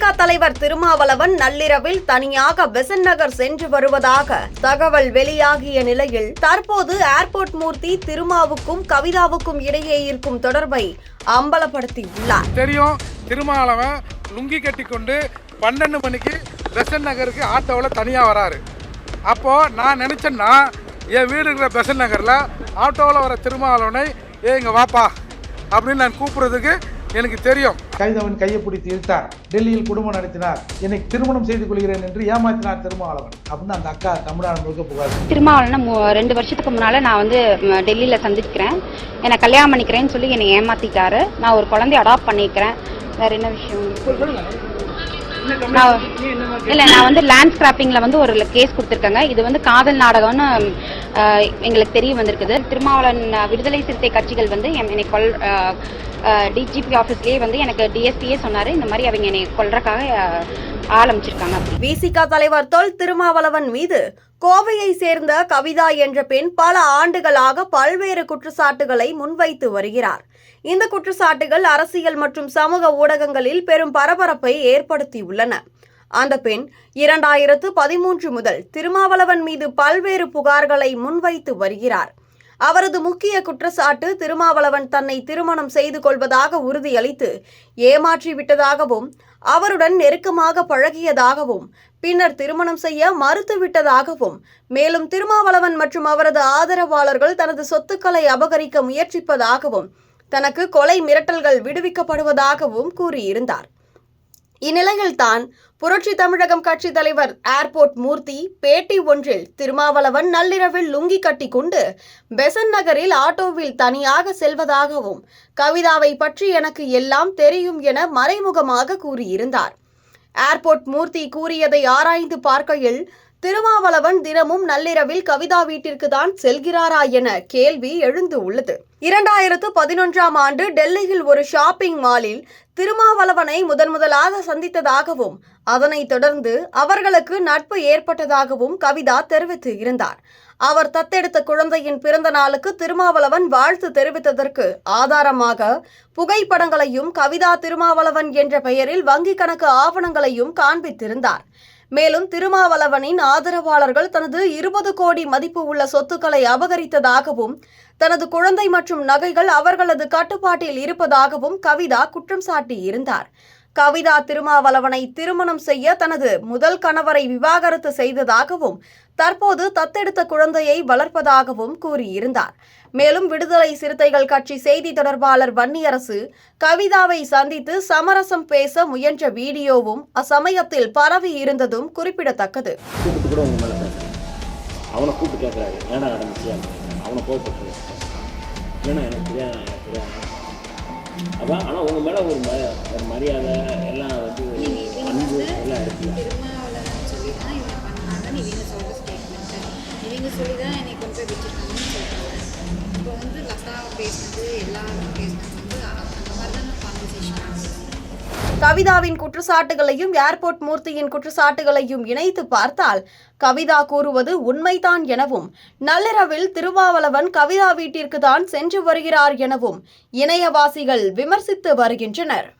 திமுக தலைவர் திருமாவளவன் நள்ளிரவில் தனியாக பெசன் நகர் சென்று வருவதாக தகவல் வெளியாகிய நிலையில் தற்போது ஏர்போர்ட் மூர்த்தி திருமாவுக்கும் கவிதாவுக்கும் இடையே இருக்கும் தொடர்பை அம்பலப்படுத்தி உள்ளார் தெரியும் திருமாவளவன் லுங்கி கட்டி கொண்டு பன்னெண்டு மணிக்கு பெசன் நகருக்கு ஆட்டோவில் தனியாக வராரு. அப்போது நான் நினச்சேன்னா என் வீடு இருக்கிற பெசன் நகரில் ஆட்டோவில் வர திருமாவளவனை ஏ இங்கே வாப்பா அப்படின்னு நான் கூப்பிட்றதுக்கு எனக்கு தெரியும். கைதவன் கையை பிடித்து இழுத்தார். டெல்லியில் குடும்பம் நடத்தினார். என்னை திருமணம் செய்து கொள்கிறேன் என்று ஏமாற்றினார் திருமாவளவன். அப்படின்னு அந்த அக்கா தமிழ்நாடு முழுக்க புகார் திருமாவளவனை ரெண்டு வருஷத்துக்கு முன்னால நான் வந்து டெல்லியில சந்திக்கிறேன். என்னை கல்யாணம் பண்ணிக்கிறேன்னு சொல்லி என்னை ஏமாத்திட்டாரு. நான் ஒரு குழந்தைய அடாப்ட் பண்ணிக்கிறேன். வேற என்ன விஷயம்? நான் இல்ல நான் வந்து லேண்ட் ஸ்கிராப்பிங்ல வந்து ஒரு கேஸ் கொடுத்துருக்கேங்க. இது வந்து காதல் நாடகம்னு எங்களுக்கு தெரிய வந்திருக்குது. திருமாவளவன் அஹ், விடுதலை சிறுத்தை கட்சிகள் வந்து என்னை கொல் டிஜிபி ஆஃபீஸ்லேயே வந்து எனக்கு டிஎஸ்பியே சொன்னார். இந்த மாதிரி அவங்க என்னை கொள்றக்காக ஆரம்பிச்சிருக்காங்க விசிகா தலைவர் தொல் திருமாவளவன் மீது கோவையை சேர்ந்த கவிதா என்ற பெண் பல ஆண்டுகளாக பல்வேறு குற்றச்சாட்டுகளை முன்வைத்து வருகிறார். இந்த குற்றச்சாட்டுகள் அரசியல் மற்றும் சமூக ஊடகங்களில் பெரும் பரபரப்பை ஏற்படுத்தியுள்ளன. அந்த பெண் இரண்டாயிரத்து பதிமூன்று முதல் திருமாவளவன் மீது பல்வேறு புகார்களை முன்வைத்து வருகிறார். அவரது முக்கிய குற்றச்சாட்டு திருமாவளவன் தன்னை திருமணம் செய்து கொள்வதாக உறுதியளித்து ஏமாற்றி விட்டதாகவும் அவருடன் நெருக்கமாக பழகியதாகவும் பின்னர் திருமணம் செய்ய மறுத்துவிட்டதாகவும் மேலும் திருமாவளவன் மற்றும் அவரது ஆதரவாளர்கள் தனது சொத்துக்களை அபகரிக்க முயற்சிப்பதாகவும் தனக்கு கொலை மிரட்டல்கள் விடுவிக்கப்படுவதாகவும் கூறியிருந்தார். இந்நிலையில்தான் புரட்சி தமிழகம் கட்சி தலைவர் ஏர்போர்ட் மூர்த்தி பேட்டி ஒன்றில் திருமாவளவன் நள்ளிரவில் லுங்கி கட்டி கொண்டு பெசன் நகரில் ஆட்டோவில் தனியாக செல்வதாகவும் கவிதாவை பற்றி எனக்கு எல்லாம் தெரியும் என மறைமுகமாக கூறியிருந்தார். ஏர்போர்ட் மூர்த்தி கூறியதை ஆராய்ந்து பார்க்கையில் திருமாவளவன் தினமும் நள்ளிரவில் கவிதா வீட்டிற்கு தான் செல்கிறாரா என கேள்வி எழுந்து உள்ளது. இரண்டாயிரத்து பதினொன்றாம் ஆண்டு டெல்லியில் ஒரு ஷாப்பிங் மாலில் திருமாவளவனை முதன் முதலாக சந்தித்ததாகவும் அதனைத் தொடர்ந்து அவர்களுக்கு நட்பு ஏற்பட்டதாகவும் கவிதா தெரிவித்து இருந்தார். அவர் தத்தெடுத்த குழந்தையின் பிறந்த நாளுக்கு திருமாவளவன் வாழ்த்து தெரிவித்ததற்கு ஆதாரமாக புகைப்படங்களையும் கவிதா திருமாவளவன் என்ற பெயரில் வங்கி கணக்கு ஆவணங்களையும் காண்பித்திருந்தார். மேலும் திருமாவளவனின் ஆதரவாளர்கள் தனது இருபது கோடி மதிப்பு உள்ள சொத்துக்களை அபகரித்ததாகவும் தனது குழந்தை மற்றும் நகைகள் அவர்களது கட்டுப்பாட்டில் இருப்பதாகவும் கவிதா குற்றம் சாட்டியிருந்தார். கவிதா திருமாவளவனை திருமணம் செய்ய தனது முதல் கணவரை விவாகரத்து செய்ததாகவும் தற்போது தத்தெடுத்த குழந்தையை வளர்ப்பதாகவும் கூறியிருந்தார். மேலும் விடுதலை சிறுத்தைகள் கட்சி செய்தி தொடர்பாளர் வன்னியரசு கவிதாவை சந்தித்து சமரசம் பேச முயன்ற வீடியோவும் அச்சமயத்தில் பரவி இருந்ததும் குறிப்பிடத்தக்கது. அவனை கூப்பிட்டு கேட்குறாரு ஏன்னா நடந்துச்சு அவனை கோவப்பட்டு ஏன்னா எனக்கு தெரியாது எனக்கு தெரியாது. அதான் ஆனால் உங்கள் மேலே ஒரு ஒரு மரியாதை எல்லாம் வந்து அன்பு எல்லாம் இருக்குல்ல இவங்க சொல்லி தான் என்னை கொண்டு போய் வச்சுருக்காங்கன்னு சொல்கிறாங்க இப்போ வந்து லதா பேசினது எல்லாரும் கவிதாவின் குற்றச்சாட்டுகளையும் ஏர்போர்ட் மூர்த்தியின் குற்றச்சாட்டுகளையும் இணைத்து பார்த்தால் கவிதா கூறுவது உண்மைதான் எனவும் நள்ளிரவில் திருமாவளவன் கவிதா வீட்டிற்கு தான் சென்று வருகிறார் எனவும் இணையவாசிகள் விமர்சித்து வருகின்றனர்.